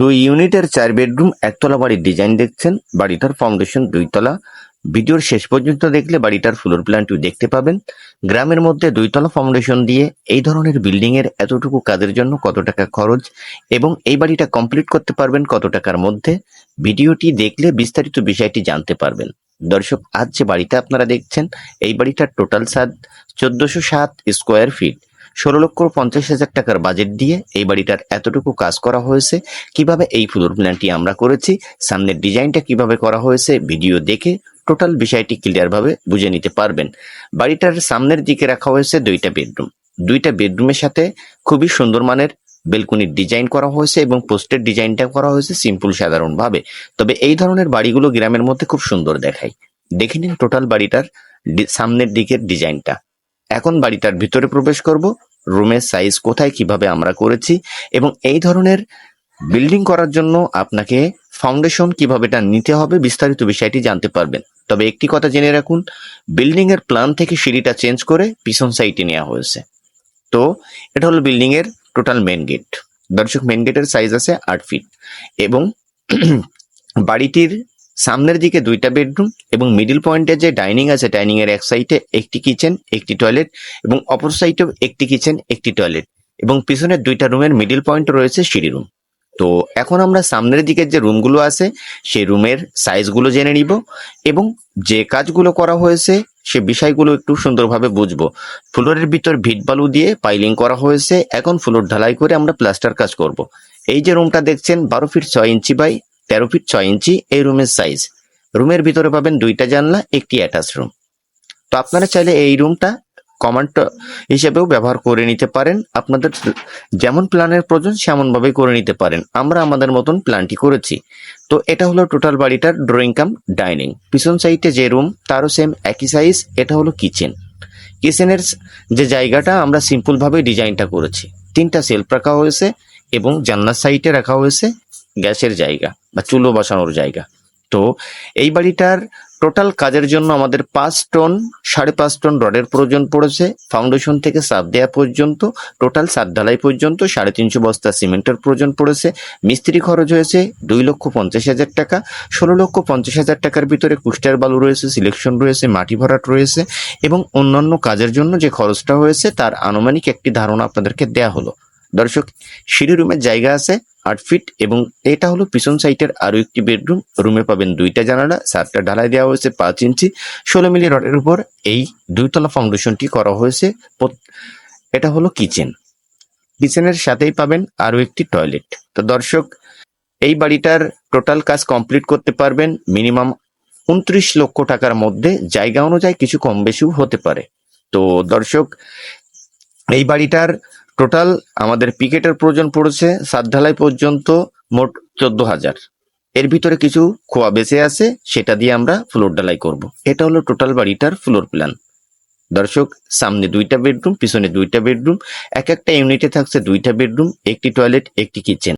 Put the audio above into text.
দুই ইউনিটের চার বেডরুম, একতলা বাড়ির ডিজাইন দেখছেন। বাড়িটার ফাউন্ডেশন দুইতলা। ভিডিওর শেষ পর্যন্ত দেখলে বাড়িটার ফ্লোর প্ল্যানটি দেখতে পাবেন। গ্রামের মধ্যে দুইতলা ফাউন্ডেশন দিয়ে এই ধরনের বিল্ডিং এর এতটুকু কাজের জন্য কত টাকা খরচ এবং এই বাড়িটা কমপ্লিট করতে পারবেন কত টাকার মধ্যে, ভিডিওটি দেখলে বিস্তারিত বিষয়টি জানতে পারবেন। দর্শক, আজ যে বাড়িটা আপনারা দেখছেন, এই বাড়িটার টোটাল সাদ চোদ্দশো সাত স্কোয়ার ফিট। ষোলো লক্ষ পঞ্চাশ হাজার টাকার বাজেট দিয়ে এই বাড়িটার এতটুকু কাজ করা হয়েছে। কীভাবে এই ফ্লোর প্ল্যানটি আমরা করেছি, সামনের ডিজাইনটা কীভাবে করা হয়েছে, ভিডিও দেখে টোটাল বিষয়টি ক্লিয়ারভাবে বুঝে নিতে পারবেন। বাড়িটার সামনের দিকে রাখা হয়েছে দুইটা বেডরুম। দুইটা বেডরুমের সাথে খুবই সুন্দর মানের বেলকুনির ডিজাইন করা হয়েছে এবং পোস্টের ডিজাইনটা করা হয়েছে সিম্পল সাধারণভাবে। তবে এই ধরনের বাড়িগুলো গ্রামের মধ্যে খুব সুন্দর দেখায়। দেখে নিন টোটাল বাড়িটার সামনের দিকের ডিজাইনটা। এখন বাড়িটার ভিতরে প্রবেশ করব। রুমের সাইজ কোথায় কীভাবে আমরা করেছি এবং এই ধরনের বিল্ডিং করার জন্য আপনাকে ফাউন্ডেশন কীভাবে এটা নিতে হবে বিস্তারিত বিষয়টি জানতে পারবেন। তবে একটি কথা জেনে রাখুন বিল্ডিং এর প্ল্যান থেকে সিঁড়িটা চেঞ্জ করে পিছন সাইডে নেওয়া হয়েছে। তো এটা হলো বিল্ডিং এর টোটাল মেন গেট দর্শক মেন গেটের সাইজ আছে আট ফিট এবং বাড়িটির সামনের দিকে দুইটা বেডরুম এবং মিডিল পয়েন্টে যে ডাইনিং আছে, ডাইনিং এর এক সাইডে একটি কিচেন, একটি টয়লেট এবং অপর সাইডেও একটি কিচেন, একটি টয়লেট এবং পিছনের দুইটা রুমের মিডিল পয়েন্ট রয়েছে সিঁড়ি রুম তো এখন আমরা সামনের দিকের যে রুমগুলো আছে, সেই রুমের সাইজগুলো জেনে নিব এবং যে কাজগুলো করা হয়েছে, সে বিষয়গুলো একটু সুন্দরভাবে বুঝব ফ্লোরের ভিতর ভিট বালু দিয়ে পাইলিং করা হয়েছে, এখন ফ্লোর ঢালাই করে আমরা প্লাস্টার কাজ করব। এই যে রুমটা দেখছেন, বারো ফিট ছয় ইঞ্চি বাই তেরো ফিট ছয় ইঞ্চি, এই রুমের সাইজ রুমের ভিতরে পাবেন দুইটা জানলা, একটি অ্যাটাচ রুম তো আপনারা চাইলে এই রুমটা কমান্ড হিসেবেও ব্যবহার করে নিতে পারেন। আপনাদের যেমন প্ল্যানের প্রয়োজন সেমন ভাবে করে নিতে পারেন। আমরা আমাদের মতন প্ল্যানটি করেছি। তো এটা হলো টোটাল বাড়িটার ড্রয়িং কাম ডাইনিং পিছন সাইডে যে রুম তারও সেম একই সাইজ এটা হলো কিচেন কিচেনের যে জায়গাটা, আমরা সিম্পল ভাবে ডিজাইনটা করেছি। তিনটা সেলফ রাখা হয়েছে এবং জান্নার সাইডে রাখা হয়েছে। গ্যাসের জায়গা বা চুলো বসানোর জায়গা। তো এই বাড়িটার টোটাল কাজের জন্য আমাদের পাঁচ টন সাড়ে পাঁচ টন রডের প্রয়োজন পড়েছে। ফাউন্ডেশন থেকে সাপ দেওয়া পর্যন্ত টোটাল সাত ঢালাই পর্যন্ত সাড়ে তিনশো বস্তা সিমেন্টের প্রয়োজন পড়েছে। মিস্ত্রি খরচ হয়েছে দুই লক্ষ পঞ্চাশ হাজার টাকা। ষোলো লক্ষ পঞ্চাশ হাজার টাকার ভিতরে কুষ্টার বালু রয়েছে সিলেকশন রয়েছে, মাটি ভরাট রয়েছে এবং অন্যান্য কাজের জন্য যে খরচটা হয়েছে তার আনুমানিক একটি ধারণা আপনাদেরকে দেয়া হলো। দর্শক, সিঁড়ি রুমের জায়গা আছে, আট ফিট, এবং এটা হলো পিছন সাইটের আরও একটি বেডরুম। রুমে পাবেন দুইটা জানালা, সাতটা ঢালাই দেওয়া হয়েছে পাঁচ ইঞ্চি। ষোলো মিলি রডের উপর এই দুইতলা ফাউন্ডেশনটি করা হয়েছে। এটা হলো কিচেন। কিচেনের সাথেই পাবেন আরও একটি টয়লেট। তো দর্শক, এই বাড়িটার টোটাল কাজ কমপ্লিট করতে পারবেন মিনিমাম উনত্রিশ লক্ষ টাকার মধ্যে। জায়গা অনুযায়ী কিছু কম বেশিও হতে পারে। তো দর্শক, এই বাড়িটার টোটাল আমাদের পিকেটের প্রয়োজন পড়েছে সাত ঢালাই পর্যন্ত মোট চোদ্দ হাজার এর ভিতরে কিছু খোয়া বেঁচে আছে, সেটা দিয়ে আমরা ফ্লোর ঢালাই করব। এটা হলো টোটাল বাড়িটার ফ্লোর প্ল্যান দর্শক, সামনে দুইটা বেডরুম পিছনে দুইটা বেডরুম এক একটা ইউনিটে থাকছে দুইটা বেডরুম একটি টয়লেট একটি কিচেন